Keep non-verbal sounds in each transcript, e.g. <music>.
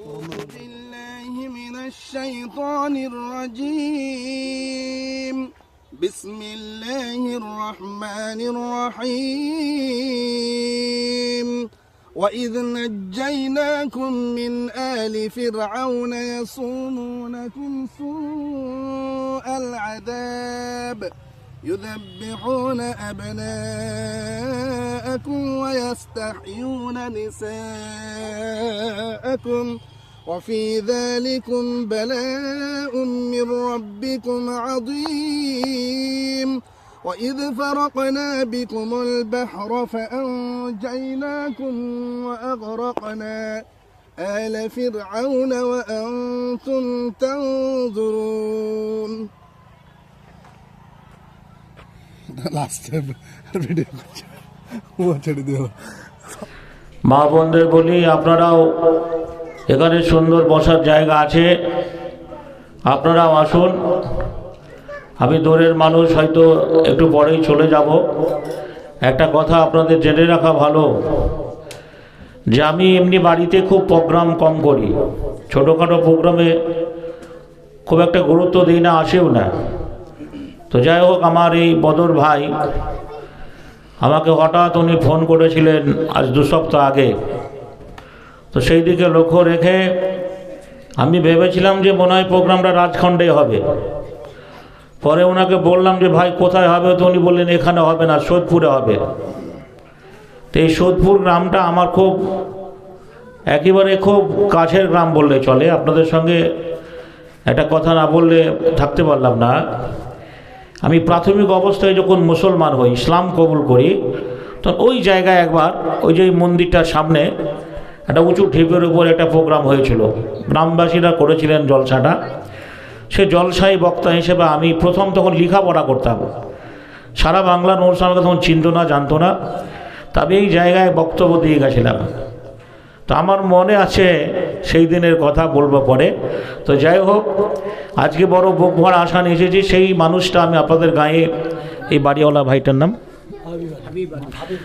أعوذ بالله من الشيطان الرجيم. بسم الله الرحمن الرحيم. وإذ نجيناكم من آل فرعون يصومونكم سوء العذاب يذبحون أبناءكم نساءكم ويستحيون نساءكم. وفي ذلكم بلاء من ربكم عظيم. وإذ فرقنا بكم البحر فأنجيناكم وأغرقنا آل فرعون وأنتم تنظرون. لاست video <laughs> মা বোনদের বলি, আপনারাও এখানে সুন্দর বসার জায়গা আছে। আপনারাও আসুন। আমি দূরের মানুষ, হয়তো একটু পরেই চলে যাব। একটা কথা আপনাদের জেনে রাখা ভালো, যে আমি এমনি বাড়িতে খুব প্রোগ্রাম কম করি। ছোটোখাটো প্রোগ্রামে খুব একটা গুরুত্ব দিই না, আসেও না। তো যাই হোক, আমার এই বদর ভাই আমাকে হঠাৎ উনি ফোন করেছিলেন আজ দু সপ্তাহ আগে। তো সেই দিকে লক্ষ্য রেখে আমি ভেবেছিলাম যে মনে হয় প্রোগ্রামটা রাজখণ্ডে হবে। পরে ওনাকে বললাম যে, ভাই, কোথায় হবে? তো উনি বললেন, এখানে হবে না, সোদপুরে হবে। তো এই সোদপুর গ্রামটা আমার খুব একেবারে খুব কাছের গ্রাম বললে চলে। আপনাদের সঙ্গে একটা কথা না বললে থাকতে পারলাম না। আমি প্রাথমিক অবস্থায় যখন মুসলমান হই, ইসলাম কবুল করি, তখন ওই জায়গায় একবার ওই যে মন্দিরটার সামনে একটা উঁচু ঢিপের উপর একটা প্রোগ্রাম হয়েছিল। গ্রামবাসীরা করেছিলেন জলসাটা। সে জলসাই বক্তা হিসেবে আমি প্রথম তখন লেখাপড়া করতাম। সারা বাংলার অনুষ্ঠান আমাকে তখন চিনত না, জানতো না। তবে এই জায়গায় বক্তব্য দিয়ে গেছিলাম। তো আমার মনে আছে সেই দিনের কথা বলব পরে। তো যাই হোক আজকে বড় বুক ভরা আশা নিয়ে এসেছি। সেই মানুষটা আমি আপনাদের গায়ে এই বাড়িওয়ালা ভাইটার নাম?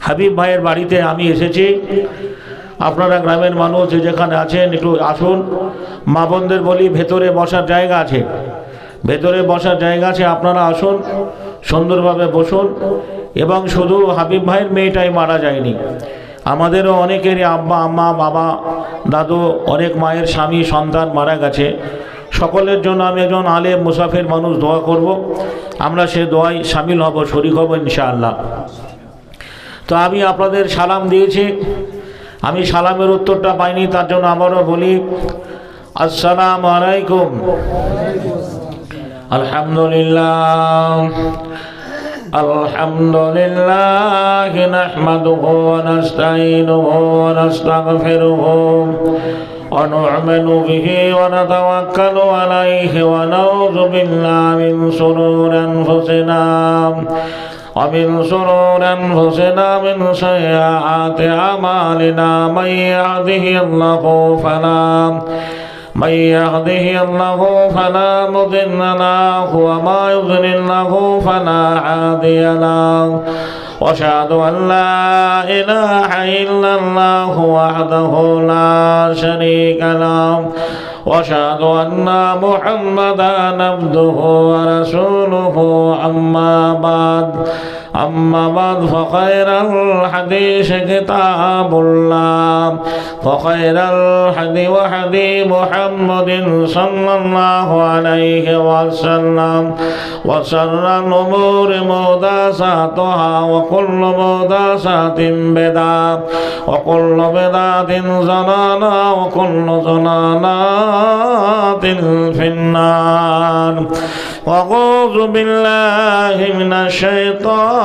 হাবিব ভাইয়ের বাড়িতে আমি এসেছি। আপনারা গ্রামের মানুষ যে যেখানে আছেন, একটু আসুন। মা বোনদের বলি, ভেতরে বসার জায়গা আছে। ভেতরে বসার জায়গা আছে, আপনারা আসুন, সুন্দরভাবে বসুন। এবং শুধু হাবিব ভাইয়ের মেয়েটাই মারা যায়নি। আমাদেরও অনেকেরই আব্বা, আম্মা, বাবা, দাদু, অনেক মায়ের স্বামী, সন্তান মারা গেছে। সকলের জন্য আমি একজন আলে মুসাফির মানুষ দোয়া করব আমরা সে দোয়ায় সামিল হব শরিক হব ইনশাআল্লাহ তো আমি আপনাদের সালাম দিয়েছি আমি সালামের উত্তরটা পাইনি তার জন্য আবারও বলি আসসালাম আলাইকুম আলহামদুলিল্লাহ الحمد لله نحمده ونستعينه ونستغفره ونؤمن به ونتوكل عليه ونعوذ بالله من شرور أنفسنا. ومن شرور أنفسنا من سيئات أعمالنا. من يهده الله فلا من يهده الله فلا مضل له وما يضلل له فلا هادي له. وأشهد أن لا إله إلا الله وحده لا شريك له. وأشهد أن محمدا عبده ورسوله أما بعد. أما بعد فخير الحديث كتاب الله وخير الحدي وحدي محمد صلى الله عليه وسلم وشر الأمور محدثاتها وكل محدثات بدعة وكل بدعة ضلالة وكل ضلالة في النار وأعوذ بالله من الشيطان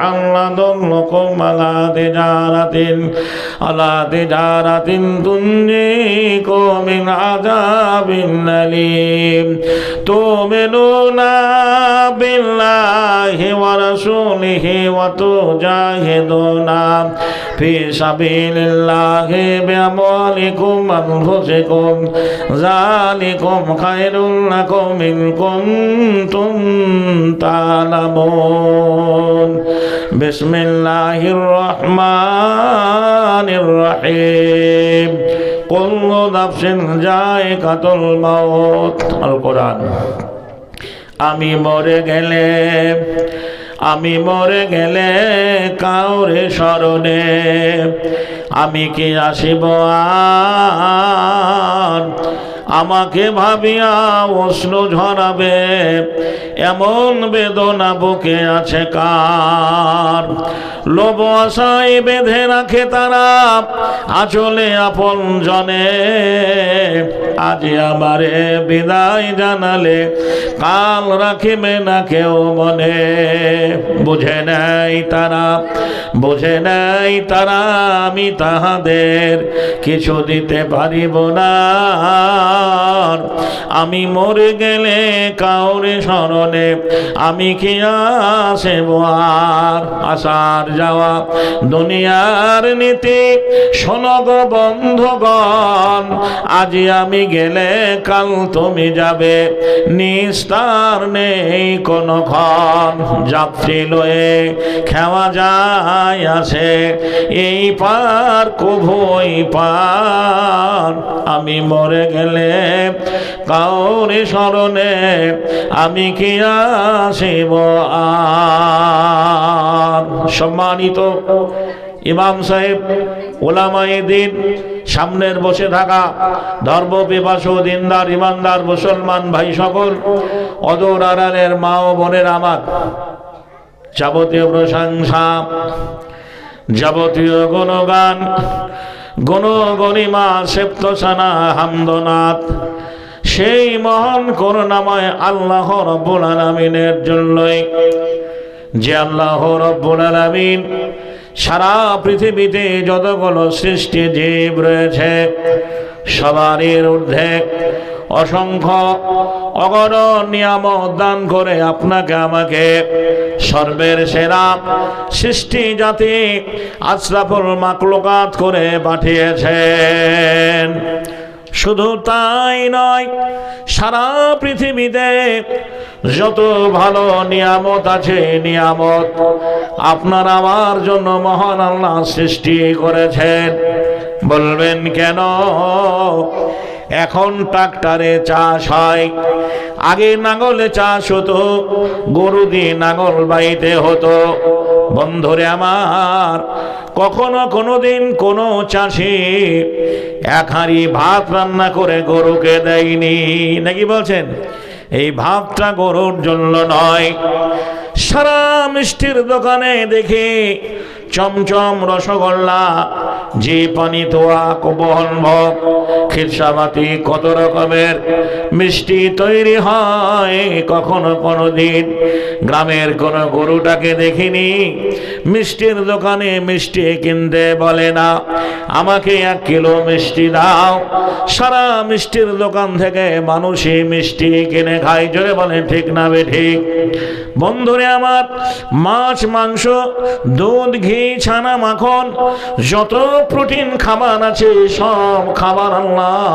هل ندلكم على تجارة على تجارة تنجيكم من عذاب أليم تؤمنون بالله ورسوله وتجاهدون في سبيل الله بأموالكم وأنفسكم ذلكم خير لكم إن كنتم تعلمون بسم الله الرحمن الرحيم كل نفس ذائقة الموت القرآن আমি মরে গেলে আমি মরে গেলে কাউরে স্মরণে আমি কি আসিব আর আমাকে ভাবিয়া অশ্রু ঝরাবে, এমন বেদনা বুকে আছে কার? লোভ আশায় বেঁধে রাখে তারা আচলে আপন জনে। আজ আমারে বিদায় জানালে কাল রাখিবে না কেউ মনে। বুঝে নাই তারা, বুঝে নাই তারা, আমি তাহাদের কিছু দিতে পারিব না। আমি মরে গেলে কাউরে স্মরণে আমি কি আসেব আর। আসার যাওয়া দুনিয়ার নীতি শোনগ বন্ধগণ, আজি আমি গেলে কাল তুমি যাবে, নিস্তার নেই কোনো ক্ষণ। যাত্রী লয়ে খেওয়া যায় আসে, এই পার কভই পার। আমি মরে গেলে কাউরে স্মরণে আমি কি আসিব সম্মানিত ইমাম সাহেব, ওলামায়ে দিন, সামনের বসে থাকা ধর্ম পিপাসু দিনদার, ইমানদার, মুসলমান ভাই সকল, অদর আড়ালের মা ও বোনের আমার যাবতীয় প্রশংসা, যাবতীয় গুণগান গুণ গণিমা সেপ্তসানা হামদনাথ। সেই মহান করুণাময় আল্লাহ রব্বুল আলমিনের জন্যই যে আল্লাহ রব্বুল আলমিন সারা পৃথিবীতে যতগুলো সৃষ্টি জীব রয়েছে, সবারই ঊর্ধ্বে অসংখ্য অগণ নিয়ামত দান করে আপনাকে, আমাকে সর্বের সেরা সৃষ্টি জাতি আশরাফুল মাকলুকাত করে পাঠিয়েছেন। শুধু তাই নয়, সারা পৃথিবীতে যত ভালো নিয়ামত আছে, নিয়ামত আপনার আমার জন্য মহান আল্লাহ সৃষ্টি করেছেন। বলবেন কেন? এখন ট্রাক্টরে চাষ হয়। আগে নাঙলে চাষ হতো, গরু দিয়ে নাঙল বাইতে হতো। বন্ধুরে আমার, কখনো কোনো দিন কোনো চাষি এক হাঁড়ি ভাত রান্না করে গরুকে দেয়নি। নাকি বলছেন? এই ভাতটা গরুর জন্য নয়। সারা মিষ্টির দোকানে দেখি চমচম রসগোল্লা যে পানি তোয়া কবহন ভোগ খিরসাবাতি কত রকমের, মিষ্টি তৈরি হয়, কখনো কোনো দিন গ্রামের কোনো গরুটাকে দেখিনি, মিষ্টির দোকানে মিষ্টি কিনতে বলে না। আমাকে এক কিলো মিষ্টি দাও। সারা মিষ্টির দোকান থেকে মানুষই মিষ্টি কিনে খায়। জোরে বলে ঠিক না বে ঠিক? বন্ধুরে আমার, মাছ, মাংস, দুধ, ঘি, ছানা, মাখন, যত প্রোটিন খাবার আছে, সব খাবার আল্লাহ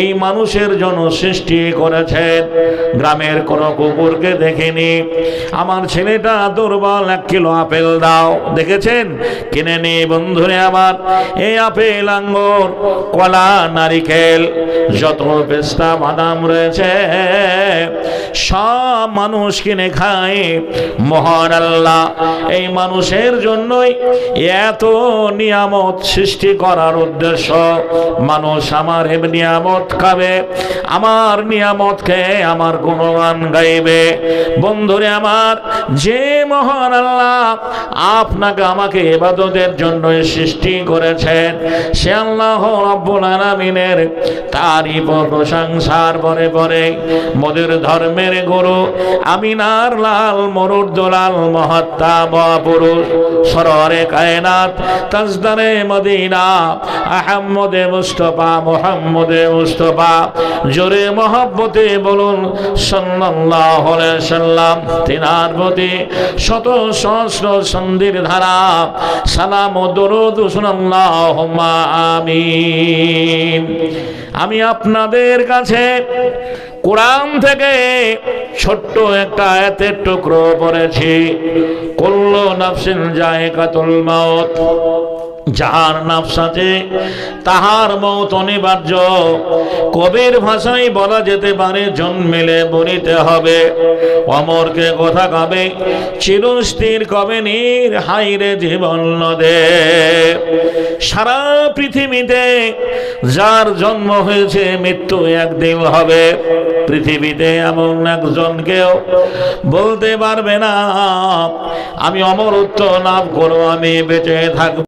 এই মানুষের জন্য সৃষ্টি করেছেন গ্রামের কোনো কুকুরকে দেখেনি। আমার ছেলেটা দুর্বল, এক কিলো আপেল দাও। দেখেছেন? কিনে নি বন্ধুরে আমার এই আপেল, আঙ্গুর, কলা, নারিকেল, যত পেস্তা বাদাম রয়েছে, সব মানুষ কিনে খায়। মহান আল্লাহ, এই মানুষের জন্যই এত নিয়ামত সৃষ্টি করার উদ্দেশ্য, মানুষ আমার এ নিয়ামত খাবে, আমার নিয়ামত খেয়ে আমার গুণগান গাইবে। বন্ধুরে আমার, যে মহান আল্লাহ আপনাকে আমাকে এবাদতের জন্য সৃষ্টি করেছেন, সে আল্লাহ রব্বুল তারিফ প্রশংসার পরে পরে মোদের ধর্মের গুরু, আমিনার লাল, মরুর দোলাল, মহাত্মা, মহাপুরুষ সররে কায়নাত, তাজদারে মদিনা। আহম্মদে মুস্তফা, মোহাম্মদে মুস্তফা। জোরে বলুন, সাল্লাল্লাহু আলাইহি সাল্লাম তিনার প্রতি শত সহস্র সন্ধির ধারা। সালাম ও দরুদ আমিন। আমি আপনাদের কাছে কোরআন থেকে ছোট্ট একটা আয়াতের টুকরো পড়েছি। কুল্লু নাফসিন জায়কাতুল মাউত। যাহার নাফস আছে তাহার মত অনিবার্য। কবির ভাষায় বলা যেতে পারে, জন্মেলে বলিতে হবে। অমরকে কথা কাবে, চিরস্থির কবে নীর হাইরে জীবন নদে। সারা পৃথিবীতে যার জন্ম হয়েছে, মৃত্যু একদিন হবে। পৃথিবীতে এমন একজনকেও বলতে পারবে না, আমি অমরত্ব লাভ করো আমি বেঁচে থাকব।